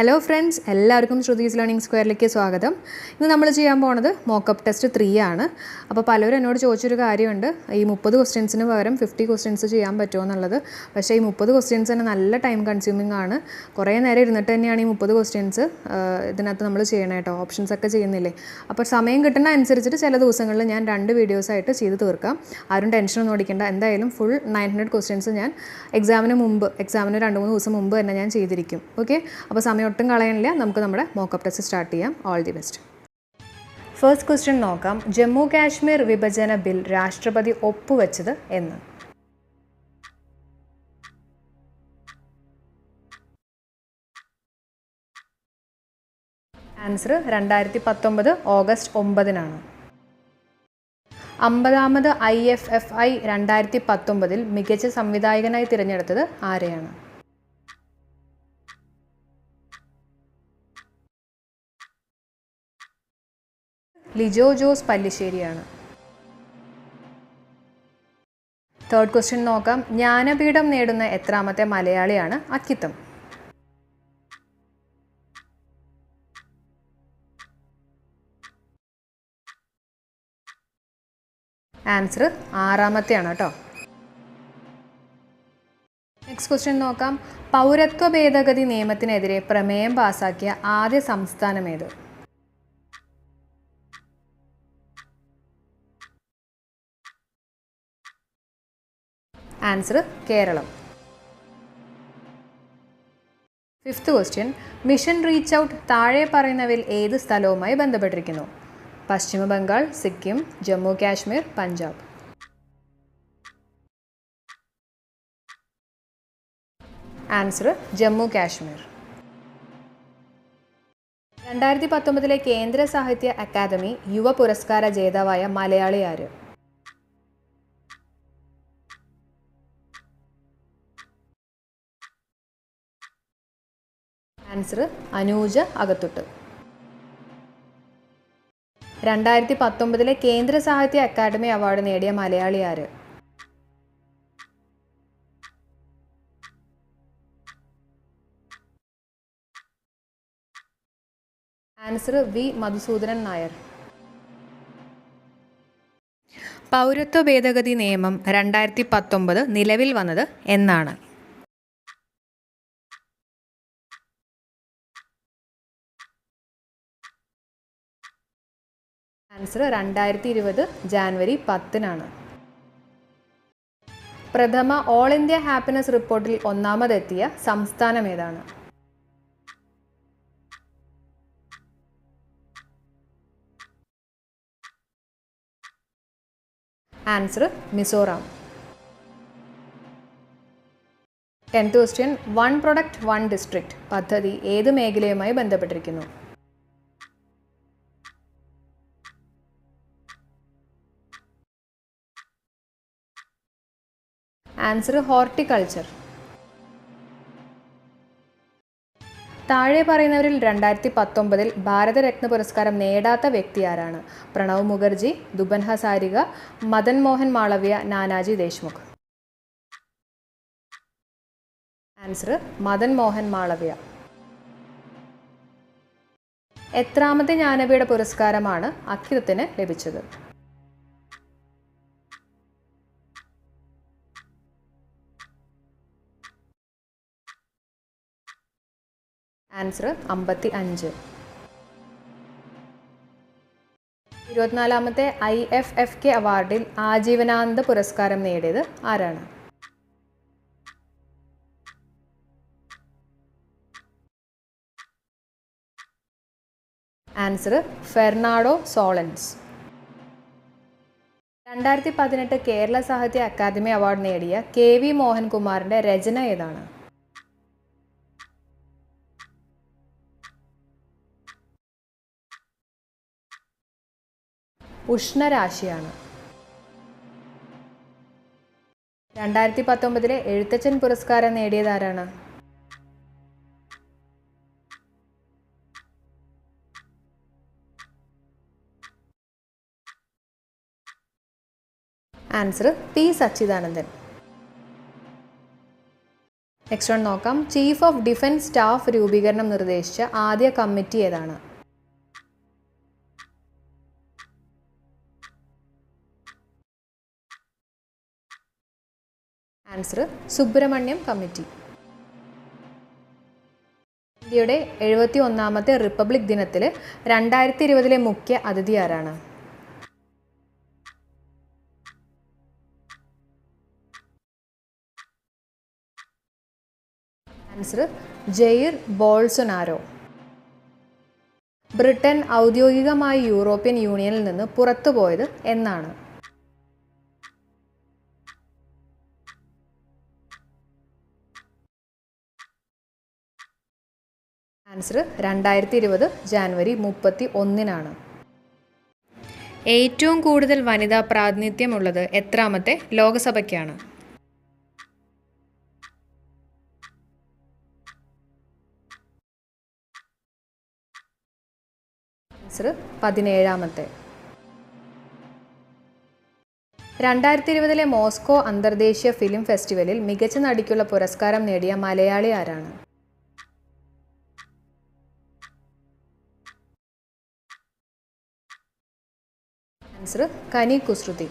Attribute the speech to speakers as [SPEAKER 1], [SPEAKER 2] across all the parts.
[SPEAKER 1] Hello friends എല്ലാവർക്കും Shruthi's learning സ്ക്വയറിലേക്ക് സ്വാഗതം. ഇന്ന് നമ്മൾ ചെയ്യാൻ പോണത് മോക്കപ്പ് ടെസ്റ്റ് ത്രീ ആണ്. അപ്പോൾ പലരും എന്നോട് ചോദിച്ചൊരു കാര്യമുണ്ട്. ഈ മുപ്പത് ക്വസ്റ്റ്യൻസിന് പകരം ഫിഫ്റ്റി ക്വസ്റ്റ്യൻസ് ചെയ്യാൻ പറ്റുമോ എന്നുള്ളത്. പക്ഷേ ഈ മുപ്പത് ക്വസ്റ്റ്യൻസ് തന്നെ നല്ല ടൈം കൺസ്യൂമിംഗ് ആണ്. കുറേ നേരം ഇരുന്നിട്ട് തന്നെയാണ് ഈ മുപ്പത് ക്വസ്റ്റ്യൻസ് ഇതിനകത്ത് നമ്മൾ ചെയ്യണം കേട്ടോ ഓപ്ഷൻസ് ഒക്കെ ചെയ്യുന്നില്ലേ. അപ്പോൾ സമയം കിട്ടുന്ന അനുസരിച്ചിട്ട് ചില ദിവസങ്ങളിൽ ഞാൻ രണ്ട് വീഡിയോസായിട്ട് ചെയ്ത് തീർക്കാം. ആരും ടെൻഷനൊന്നും ഓടിക്കേണ്ട എന്തായാലും ഫുൾ നയൻ ഹൺഡ്രഡ് ക്വസ്റ്റ്യൻസ് ഞാൻ എക്സാമിന് മുമ്പ് എക്സാമിന് രണ്ട് മൂന്ന് ദിവസം മുമ്പ് തന്നെ ഞാൻ ചെയ്തിരിക്കും. ഓക്കെ അപ്പോൾ സമയം ഒട്ടും കളയാനില്ല നമുക്ക് നമ്മുടെ മോക്കപ്പ് ടെസ്റ്റ് സ്റ്റാർട്ട് ചെയ്യാം. All the best first question നോക്കാം. ജമ്മു കാശ്മീർ വിഭജന ബിൽ രാഷ്ട്രപതി ഒപ്പുവെച്ചത് എന്ന്. ആൻസർ രണ്ടായിരത്തി പത്തൊമ്പത് ഓഗസ്റ്റ് ഒമ്പതിനാണ്. അമ്പതാമത് ഐ എഫ് എഫ് ഐ രണ്ടായിരത്തി പത്തൊമ്പതിൽ മികച്ച സംവിധായകനായി തിരഞ്ഞെടുത്തത് ആരെയാണ്? ലിജോ ജോസ് പല്ലിശ്ശേരിയാണ്. തേർഡ് ക്വസ്റ്റ്യൻ നോക്കാം. ജ്ഞാനപീഠം നേടുന്ന എത്രാമത്തെ മലയാളിയാണ് അക്കിത്തം. ആൻസർ ആറാമത്തെയാണ് കേട്ടോ നെക്സ്റ്റ് ക്വസ്റ്റ്യൻ നോക്കാം. പൗരത്വ ഭേദഗതി നിയമത്തിനെതിരെ പ്രമേയം പാസാക്കിയ ആദ്യ സംസ്ഥാനം ഏത് answer Keralam. Fifth question mission reach out താഴെ പറയുന്നവയിൽ ഏത് സ്ഥലവുമായി ബന്ധപ്പെട്ടിരിക്കുന്നു? പശ്ചിമ ബംഗാൾ സിക്കിം ജമ്മു കാശ്മീർ പഞ്ചാബ്. ആൻസർ ജമ്മു കാശ്മീർ. രണ്ടായിരത്തി പത്തൊമ്പതിലെ കേന്ദ്ര സാഹിത്യ അക്കാദമി യുവ പുരസ്കാര ജേതാവായ മലയാളി ആര്? ആൻസർ അനൂജ അകത്തുട്ട്. രണ്ടായിരത്തി പത്തൊമ്പതിലെ കേന്ദ്ര സാഹിത്യ അക്കാദമി അവാർഡ് നേടിയ മലയാളി ആര്? Answer V Madhusoodanan Nair. പൗരത്വ ഭേദഗതി നിയമം രണ്ടായിരത്തി പത്തൊമ്പത് നിലവിൽ വന്നത് എന്നാണ്. ആൻസർ രണ്ടായിരത്തി ഇരുപത് ജാനുവരി പത്തിനാണ്. പ്രഥമ ഓൾ ഇന്ത്യ ഹാപ്പിനെസ് റിപ്പോർട്ടിൽ ഒന്നാമതെത്തിയ സംസ്ഥാനം ഏതാണ്? Answer Mizoram. Tenth question one product one district പദ്ധതി ഏത് മേഖലയുമായി ബന്ധപ്പെട്ടിരിക്കുന്നു? ആൻസർ ഹോർട്ടിക്കൾച്ചർ താഴെ പറയുന്നവരിൽ രണ്ടായിരത്തി പത്തൊമ്പതിൽ ഭാരതരത്ന പുരസ്കാരം നേടാത്ത വ്യക്തി ആരാണ്? പ്രണവ് മുഖർജി ദുബൻ ഹസാരിക മദൻ മോഹൻ മാളവ്യ നാനാജി ദേശ്മുഖ്. ആൻസർ മദൻ മോഹൻ മാളവ്യ. എത്രാമത്തെ ജ്ഞാനപീഠ പുരസ്കാരമാണ് അക്കിതത്തിന് ലഭിച്ചത്? ആൻസർ അമ്പത്തി അഞ്ച് ഇരുപത്തിനാലാമത്തെ ഐ എഫ് എഫ് കെ അവാർഡിൽ ആജീവനാന്ത പുരസ്കാരം നേടിയത് ആരാണ്? Answer Fernando Solanas. രണ്ടായിരത്തി പതിനെട്ട് കേരള സാഹിത്യ അക്കാദമി അവാർഡ് നേടിയ കെ വി മോഹൻകുമാറിന്റെ രചന ഏതാണ്? ഉഷ്ണരാശിയാണ്. രണ്ടായിരത്തി പത്തൊമ്പതിലെ എഴുത്തച്ഛൻ പുരസ്കാരം നേടിയതാരാണ്? Answer P Sachidanandan. Next one നോക്കാം. ചീഫ് ഓഫ് ഡിഫൻസ് സ്റ്റാഫ് രൂപീകരണം നിർദ്ദേശിച്ച ആദ്യ കമ്മിറ്റി ഏതാണ്? Answer Subrahmanyam committee. ഇന്ത്യയുടെ എഴുപത്തി ഒന്നാമത്തെ റിപ്പബ്ലിക് ദിനത്തിൽ രണ്ടായിരത്തി ഇരുപതിലെ മുഖ്യ അതിഥി ആരാണ്? Answer Jair Bolsonaro. ബ്രിട്ടൻ ഔദ്യോഗികമായി യൂറോപ്യൻ യൂണിയനിൽ നിന്ന് പുറത്തുപോയത് എന്നാണ്. ആൻസർ രണ്ടായിരത്തി ഇരുപത് ജാനുവരി മുപ്പത്തി ഒന്നിനാണ്. ഏറ്റവും കൂടുതൽ വനിതാ പ്രാതിനിധ്യമുള്ളത് എത്രാമത്തെ ലോകസഭയ്ക്കാണ്. ആൻസർ പതിനേഴാമത്തെ. രണ്ടായിരത്തി ഇരുപതിലെ മോസ്കോ അന്തർദേശീയ ഫിലിം ഫെസ്റ്റിവലിൽ മികച്ച നടിക്കുള്ള പുരസ്കാരം നേടിയ മലയാളി ആരാണ്? ആൻസർ കനി കുസൃതി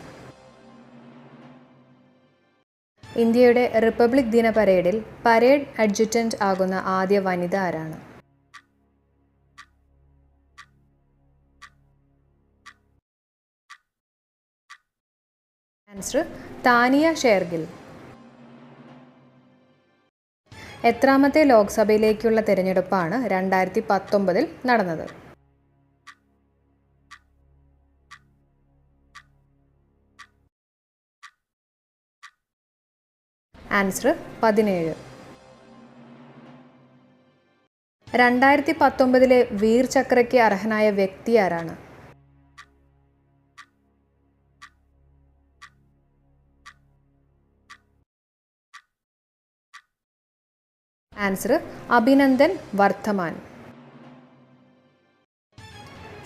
[SPEAKER 1] ഇന്ത്യയുടെ റിപ്പബ്ലിക് ദിന പരേഡിൽ പരേഡ് അഡ്ജുറ്റന്റ് ആകുന്ന ആദ്യ വനിത ആരാണ്? ആൻസർ താനിയ ഷേർഗിൽ. എത്രാമത്തെ ലോക്സഭയിലേക്കുള്ള തിരഞ്ഞെടുപ്പാണ് രണ്ടായിരത്തി പത്തൊമ്പതിൽ നടന്നത്. ആൻസർ പതിനേഴ്. രണ്ടായിരത്തി പത്തൊമ്പതിലെ വീർ ചക്രയ്ക്ക് അർഹനായ വ്യക്തി ആരാണ്? Answer Abhinandan Varthaman.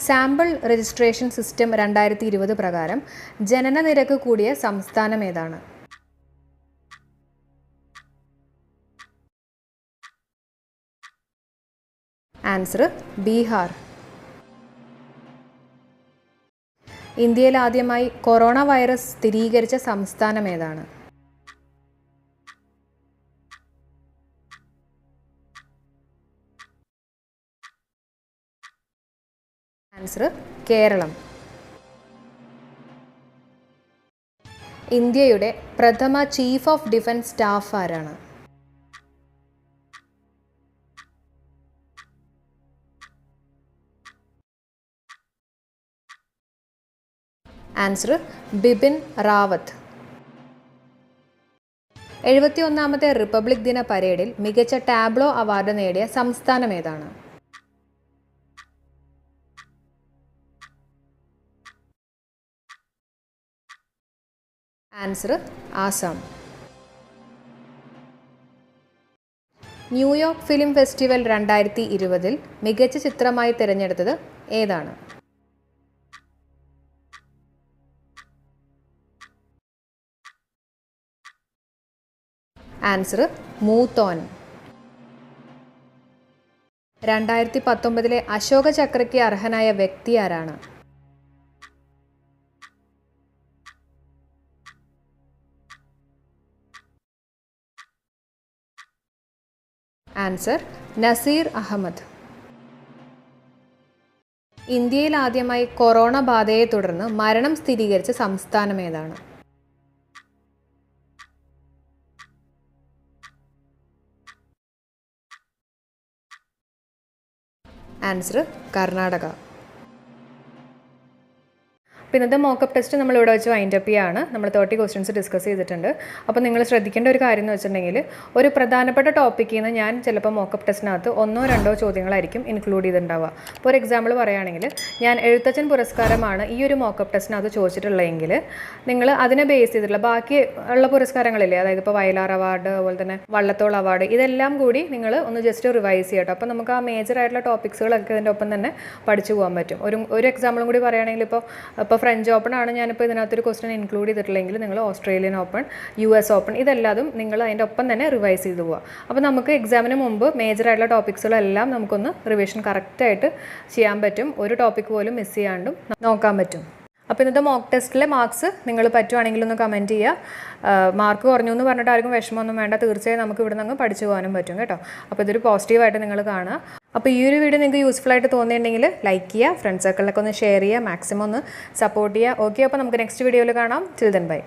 [SPEAKER 1] Sample registration system രണ്ടായിരത്തി ഇരുപത് പ്രകാരം ജനന നിരക്ക് കൂടിയ സംസ്ഥാനം ഏതാണ്? ആൻസർ ബീഹാർ. ഇന്ത്യയിൽ ആദ്യമായി കൊറോണ വൈറസ് സ്ഥിരീകരിച്ച സംസ്ഥാനം ഏതാണ്? ആൻസർ കേരളം. ഇന്ത്യയുടെ പ്രഥമ ചീഫ് ഓഫ് ഡിഫൻസ് സ്റ്റാഫ് ആരാണ്? ആൻസർ ബിപിൻ റാവത്ത്. എഴുപത്തി ഒന്നാമത്തെ റിപ്പബ്ലിക് ദിന പരേഡിൽ മികച്ച ടാബ്ലോ അവാർഡ് നേടിയ സംസ്ഥാനം ഏതാണ്? Answer Assam. New York film festival രണ്ടായിരത്തി ഇരുപതിൽ മികച്ച ചിത്രമായി തിരഞ്ഞെടുത്തത് ഏതാണ്? ആൻസർ മൂത്തോൻ. രണ്ടായിരത്തി പത്തൊമ്പതിലെ അശോക ചക്രയ്ക്ക് അർഹനായ വ്യക്തി ആരാണ്? ആൻസർ നസീർ അഹമ്മദ്. ഇന്ത്യയിൽ ആദ്യമായി കൊറോണ ബാധയെ തുടർന്ന് മരണം സ്ഥിരീകരിച്ച സംസ്ഥാനം ഏതാണ്? ആൻസർ കർണാടക. അപ്പോൾ ഇന്നത്തെ മോക്കപ്പ് ടെസ്റ്റ് നമ്മൾ ഇവിടെ വെച്ച് വൈൻഡ് അപ്പ് ചെയ്യാണ്. നമ്മൾ തേർട്ടി ക്വസ്റ്റ്യൻസ് ഡിസ്കസ് ചെയ്തിട്ടുണ്ട്. അപ്പോൾ നിങ്ങൾ ശ്രദ്ധിക്കേണ്ട ഒരു കാര്യം എന്ന് വെച്ചിട്ടുണ്ടെങ്കിൽ ഒരു പ്രധാനപ്പെട്ട ടോപ്പിക്കിൽ നിന്ന് ഞാൻ ചിലപ്പോൾ മോക്കപ്പ് ടെസ്റ്റിനകത്ത് ഒന്നോ രണ്ടോ ചോദ്യങ്ങളായിരിക്കും ഇൻക്ലൂഡ് ചെയ്തിട്ടുണ്ടാവുക. അപ്പോൾ ഒരു എക്സാമ്പിൾ പറയുകയാണെങ്കിൽ ഞാൻ എഴുത്തച്ഛൻ പുരസ്കാരമാണ് ഈ ഒരു മോക്കപ്പ് ടെസ്റ്റിനകത്ത് ചോദിച്ചിട്ടുള്ളതെങ്കിൽ നിങ്ങൾ അതിനെ ബേസ് ചെയ്തിട്ടുള്ള ബാക്കി ഉള്ള പുരസ്കാരങ്ങളില്ലേ അതായത് ഇപ്പോൾ വയലാർ അവാർഡ് അതുപോലെ തന്നെ വള്ളത്തോൾ അവാർഡ് ഇതെല്ലാം കൂടി നിങ്ങൾ ഒന്ന് ജസ്റ്റ് റിവൈസ് ചെയ്യട്ടോ. അപ്പോൾ നമുക്ക് ആ മേജർ ആയിട്ടുള്ള ടോപ്പിക്സുകളൊക്കെ ഇതിന്റെ ഒപ്പം തന്നെ പഠിച്ചു പോകാൻ പറ്റും. ഒരു ഒരു എക്സാമ്പിളും കൂടി പറയുകയാണെങ്കിൽ ഇപ്പോൾ ഇപ്പോൾ ഫ്രഞ്ച് ഓപ്പൺ ആണ് ഞാനിപ്പോൾ ഇതിനകത്തൊരു ക്വസ്റ്റൻ ഇൻക്ലൂഡ് ചെയ്തിട്ടില്ലെങ്കിൽ നിങ്ങൾ Australian open U S open ഇതെല്ലാതും നിങ്ങൾ അതിന്റെ ഒപ്പം തന്നെ റിവൈസ് ചെയ്ത് പോവുക അപ്പോൾ നമുക്ക് എക്സാമിന് മുമ്പ് മേജറായിട്ടുള്ള ടോപ്പിക്സുകളെല്ലാം നമുക്കൊന്ന് റിവിഷൻ കറക്റ്റായിട്ട് ചെയ്യാൻ പറ്റും. ഒരു ടോപ്പിക് പോലും മിസ് ചെയ്യാണ്ടും നോക്കാൻ പറ്റും. അപ്പോൾ ഇന്നത്തെ മോക്ക് ടെസ്റ്റിലെ മാർക്സ് നിങ്ങൾ പറ്റുവാണെങ്കിൽ ഒന്ന് കമന്റ് ചെയ്യുക മാർക്ക് കുറഞ്ഞു എന്ന് പറഞ്ഞിട്ട് ആർക്കും വിഷമമൊന്നും വേണ്ട. തീർച്ചയായും നമുക്ക് ഇവിടെ നിന്ന് പഠിച്ചു പോകാനും പറ്റും കേട്ടോ. അപ്പോൾ ഇതൊരു പോസിറ്റീവായിട്ട് നിങ്ങൾ കാണുക. അപ്പോൾ ഈ ഒരു വീഡിയോ നിങ്ങൾക്ക് യൂസ്ഫുൾ ആയിട്ട് തോന്നിയിട്ടുണ്ടെങ്കിൽ ലൈക്ക് ചെയ്യുക ഫ്രണ്ട് സർക്കിളിലൊക്കെ ഒന്ന് ഷെയർ ചെയ്യുക മാക്സിമം ഒന്ന് സപ്പോർട്ട് ചെയ്യുക. ഓക്കെ അപ്പോൾ നമുക്ക് നെക്സ്റ്റ് വീഡിയോയിൽ കാണാം. ചിൽ ദൻ ബൈ